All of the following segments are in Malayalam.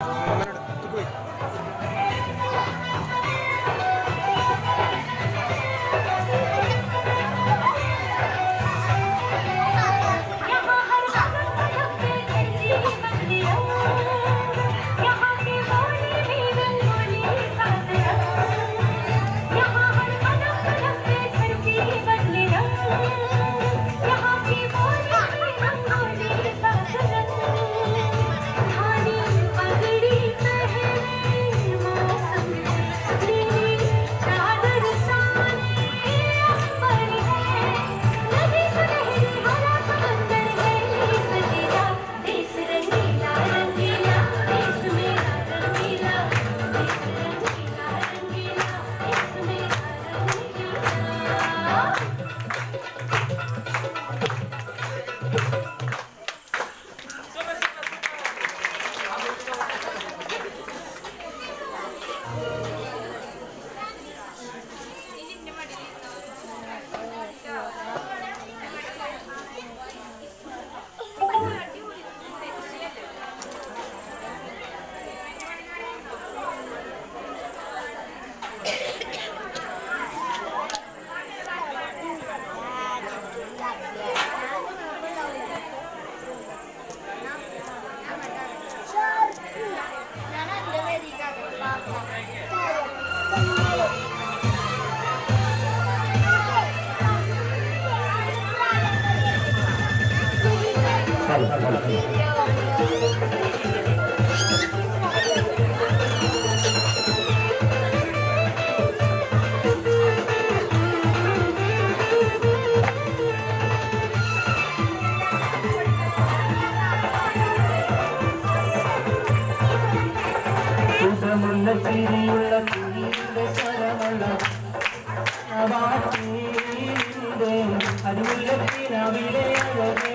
Gracias. சுகமுள்ள சிறியுள்ள குடியுள்ள சரவண அறிவுள்ள பிறவிலே அழகே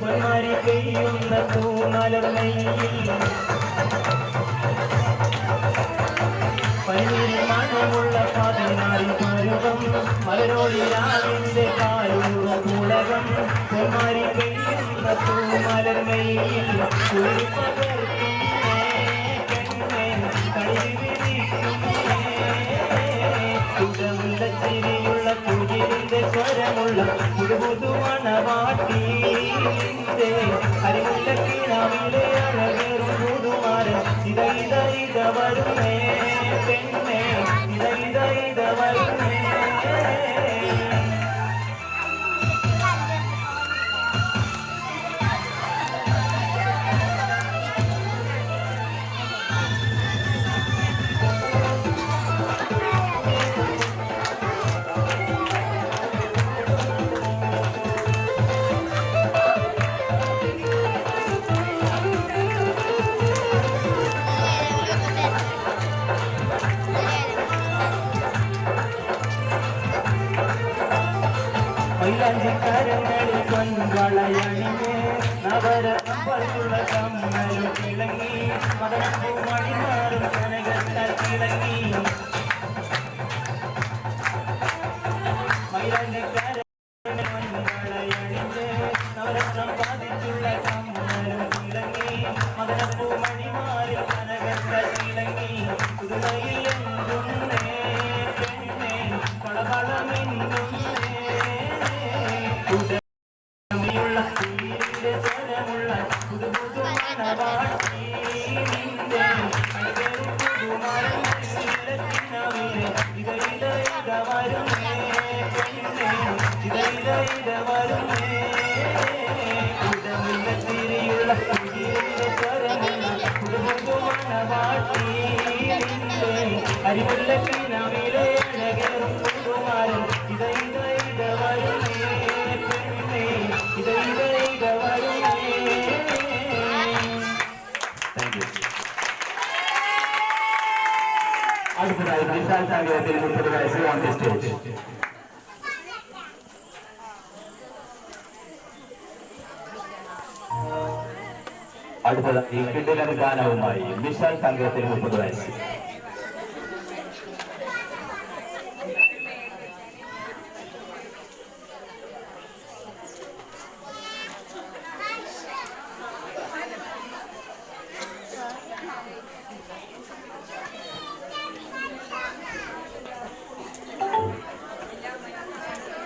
പൊന്മാരി പെയ്യുന്ന തൂമലർ നെയ്യിൽ കാലൂറും ഉലകം പൊന്മാരി പെയ്യുന്ന തൂമലർ നെയ്യിൽ കുളിർ സ്വരമുള്ള പുതുപുതുമണവാട്ടീന്റെ അരിമുല്ല കിണവിലെ അഴകേറും പുതുമാരൻ ഇത ഇത വരുന്നേ പെണ്ണേ. மயிலாஞ்சி கருங்கடி பொன்வளையணியே நவர அம்பருள கம்மலு கிழங்கி மணிமாறும் கனகத்த கிழங்கி. மயிலாஞ்சி മധുരമുള്ള തിരിയുള്ള സ്വരങ്ങൾ കുടുംബ മണവാട്ടി അരിമുള്ള അടുത്തതായി വിശാൽ സാഗരത്തിൽ മുപ്പത് വയസ്സ് ഓൺ ദി സ്റ്റേജ്. അടുത്തതായി കിടിലൻ ഗാനവുമായി വിശാൽ സംഘത്തിൽ മുപ്പത് വയസ്സ്